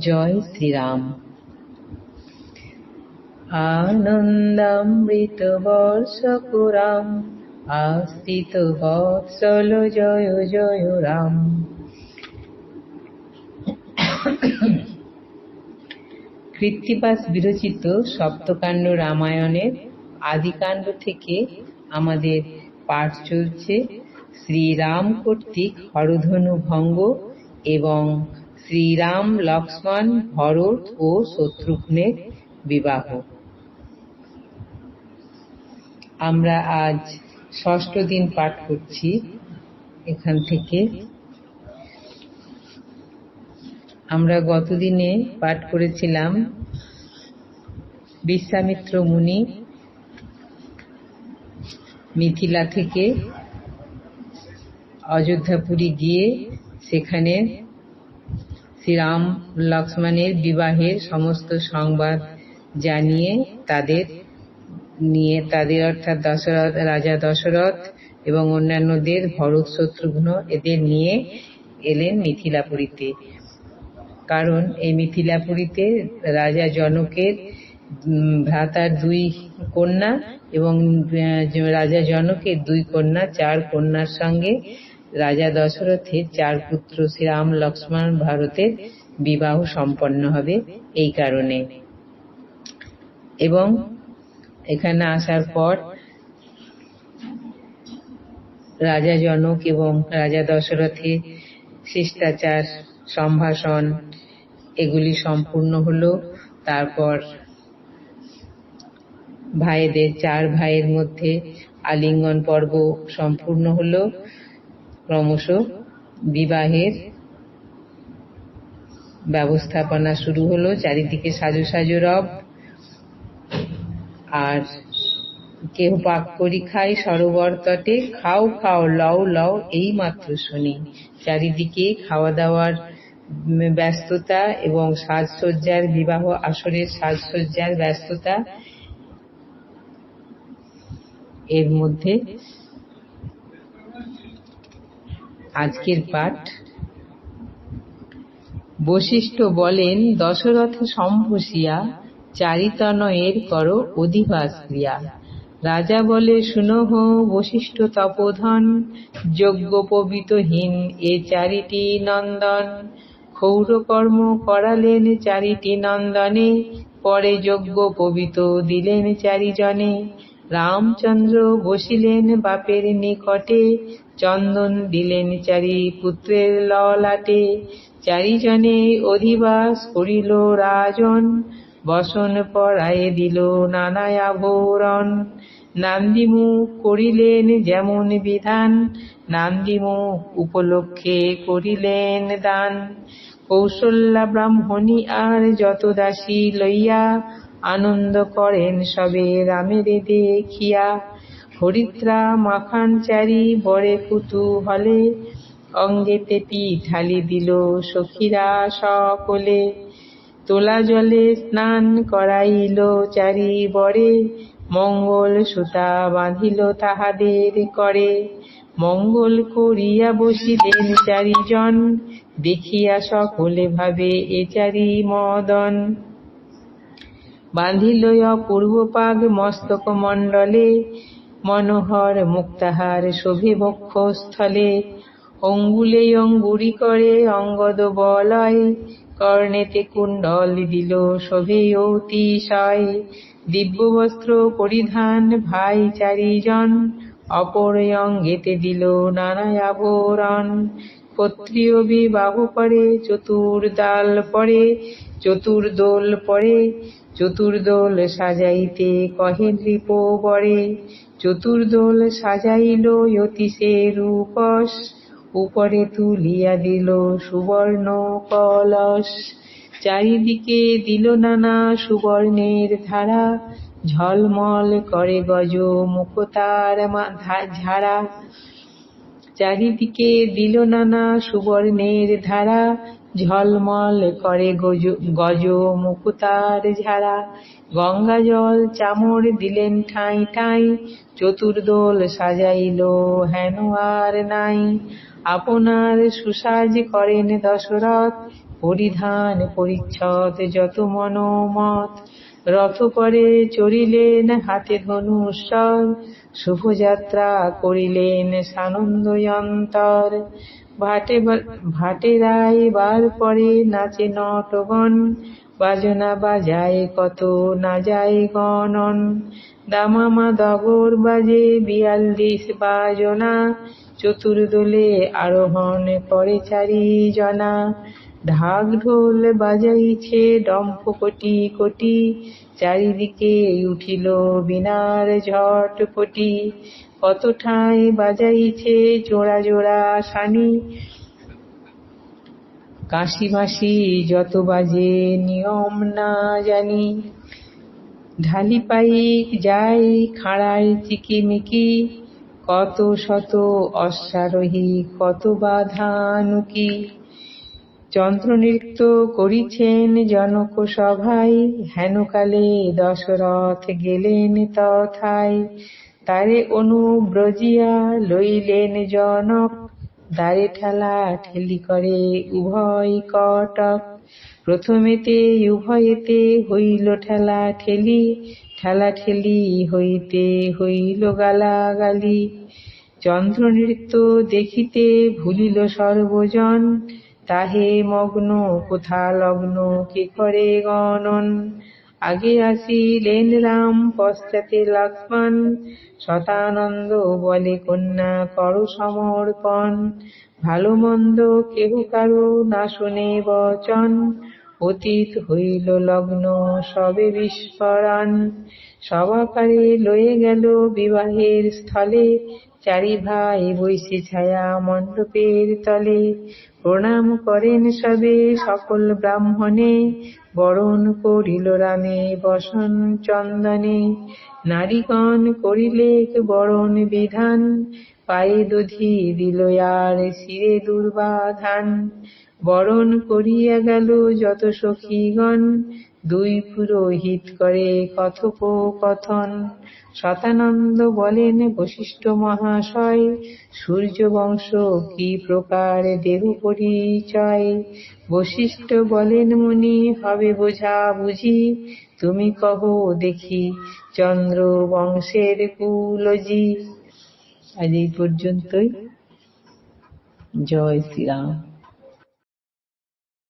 জয় শ্রীরাম। আনন্দামৃত বর্ষপুরাম আস্তিত বৎসল জয় জয় রাম। কৃত্তিবাস বিরচিত সপ্তকাণ্ড রামায়ণের আদিকাণ্ড থেকে আমাদের পাঠ চলছে। শ্রীরাম কর্তৃক হরধনু ভঙ্গ এবং শ্রীরাম, লক্ষ্মণ, ভরত ও শত্রুঘ্নের বিবাহ। আমরা আজ ষষ্ঠ দিন পাঠ করছি এখান থেকে। আমরা গতদিনে পাঠ করেছিলাম বিশ্বামিত্র মুনি মিথিলা থেকে অযোধ্যাপুরী গিয়ে সেখানে শ্রীরাম লক্ষ্মণের বিবাহের সমস্ত সংবাদ জানিয়ে তাদের নিয়ে তাদের অর্থাৎ দশরথ, রাজা দশরথ এবং অন্যান্যদের ভরত শত্রুঘ্ন এদের নিয়ে এলেন মিথিলাপুরীতে। কারণ এই মিথিলাপুরীতে রাজা জনকের ভ্রাতার দুই কন্যা এবং রাজা জনকের দুই কন্যা, চার কন্যার সঙ্গে রাজা দশরথের চার পুত্র শ্রীরাম লক্ষ্মণ ভারতের বিবাহ সম্পন্ন হবে এই কারণে। এবং এখানে আসার পর রাজা জনক এবং রাজা দশরথের শিষ্টাচার, সম্ভাষণ এগুলি সম্পূর্ণ হলো। তারপর ভাইদের, চার ভাইয়ের মধ্যে আলিঙ্গন পর্ব সম্পূর্ণ হলো। ক্রমশ বিবাহের ব্যবস্থাপনা শুরু হলো, চারিদিকে সাজু সাজু রব, আর কেহ পাক করি খাই সরোবর তটে, খাও খাও লও লও এই মাত্র শুনি। চারিদিকে খাওয়া দাওয়ার ব্যস্ততা এবং সাজসজ্জার বিবাহ আসরের সাজসজ্জার ব্যস্ততা এর মধ্যে আজকের পাঠ। বশিষ্ঠ বলেন, দশরথ সম্ভসিয়া চারিতনয়ের কর অধিবাস ক্রিয়া রাজা বলে শুনহ বশিষ্ঠ তপোধন যজ্ঞ পবিতহীন এ চারিটি নন্দন। ক্ষৌরকর্ম করালেন চারিটি নন্দনে, পরে যজ্ঞ পবিত দিলেন চারিজনে। রামচন্দ্র বসিলেন বাপের নিকটে, চন্দন দিলেন চারি পুত্রের ললাটে। চারিজনে অধিবাস করিল রাজন, বসন পরায়ে দিল নানা আভরণ। নান্দিমুখ করিলেন যেমন বিধান, নান্দিমুখ উপলক্ষে করিলেন দান। কৌশল্যা ব্রাহ্মণী আর যত দাসী লইয়া আনন্দ করেন সবে রামের দেখিয়া। হরিদ্রা মাখান চারি বরে কুতুহলে, অঙ্গেতে ঢালি দিল সখীরা সকলে। তোলা জলে স্নান করাইল চারি বরে মঙ্গল সুতা বাঁধিল তাহাদের করে। মঙ্গল করিয়া বসিলেন চারিজন, দেখিয়া সকলে ভাবে এ চারি মদন। বাঁধিল অপূর্ব পাগ মস্তক মণ্ডলে মনোহর মুক্তাহার শোভে বক্ষস্থলে, অঙ্গুলে অঙ্গুরি করে অঙ্গদ বলয়, কর্ণেতে কুণ্ডল দিল শোভে অতিশয় দিব্য বস্ত্র পরিধান ভাই চারিজন, অপর অঙ্গেতে দিল নানা আবরণ, ক্ষত্রিয় বিবাহ করে, চতুর্দাল পরে, চতুর্দোল পরে চতুর্দোল সাজাইতে কহে নৃপ বরে চতুর্দোল সাজাইল অতিশে রূপস, উপরে তুলিয়া দিল সুবর্ণ কলস। চারিদিকে দিল নানা সুবর্ণের ধারা, ঝলমল করে গজ মুখতার ঝাড়া চারিদিকে দিল নানা সুবর্ণের ধারা ঝলমল করে গজ মুকুতার ঝাড়া। গঙ্গা জল চামড় দিলেন ঠাঁই ঠাঁই, চতুর্দোল সাজাইল হেন আর নাই। আপনার সুসাজ করেন দশরথ, পরিধান পরিচ্ছদ যত মনোমত। রথ করে চড়িলেন হাতে ধনুশ্বর শুভযাত্রা করিলেন সানন্দ ভাটে রায় বার পরে নাচে নটগণ। বাজনা বাজায়, কত না যায় গণন। দামামা দগর বাজে, বিয়াল্লিশ বাজনা। চতুর্দোলে আরোহণ করে চারি জনা। ঢাক ঢোল বাজাইছে ডম্ফ কোটি। চারিদিকে উঠিল বিনার ঝটপটি। কত ঠাঁই বাজাইছে জোড়া জোড়া সানি কাশি মাসি যত বাজে নিয়ম না জানি। ঢালি পাইক যাই খাড়ায় চিকিমিকি। কত শত অশ্বারোহী, কত বাধানুকি যন্ত্রনৃত্য করিছেন জনক সভায়। হেনকালে দশরথ গেলেন তথায়। তারে অনুব্রজিয়া লইলেন জনক। দ্বারে ঠেলা ঠেলি করে উভয় কটক। প্রথমেতে উভয়েতে হইল ঠেলা ঠেলি। ঠেলা ঠেলি হইতে হইল গালাগালি। চন্দ্রনৃত্য দেখিতে ভুলিল সর্বজন। তাহে মগ্ন, কোথা লগ্ন, কে করে গণন? আগে আসিলেন রাম পশ্চাতে লক্ষ্মণ, শতানন্দ বলে কন্যা করো সমর্পণ। ভালো মন্দ কেহ কারও না শুনে বচন, অতীত হইল লগ্ন, সবে বিস্ফোরণ। সবাকারে লয়ে গেল বিবাহের স্থলে, চারি ভাই বৈশী ছায়া মণ্ডপের তলে। প্রণাম করেন সবে সকল ব্রাহ্মণে, বরণ করিল রানে বসন চন্দনে। নারীগণ করিলে বরণ বিধান, পায়ে দধি দিল আর শিরে দুর্বাধান। বরণ করিয়া গেল যত সখীগণ। দুই পুরোহিত করে কথোপকথন। শতানন্দ বলেন, বশিষ্ঠ মহাশয়, সূর্য বংশ কি প্রকার দেহ পরিচয়? বশিষ্ঠ বলেন, মুনি, হবে বোঝা বুঝি। তুমি কহ দেখি, চন্দ্র বংশের কুলজি। আজ এই পর্যন্তই। জয় শ্রীরাম।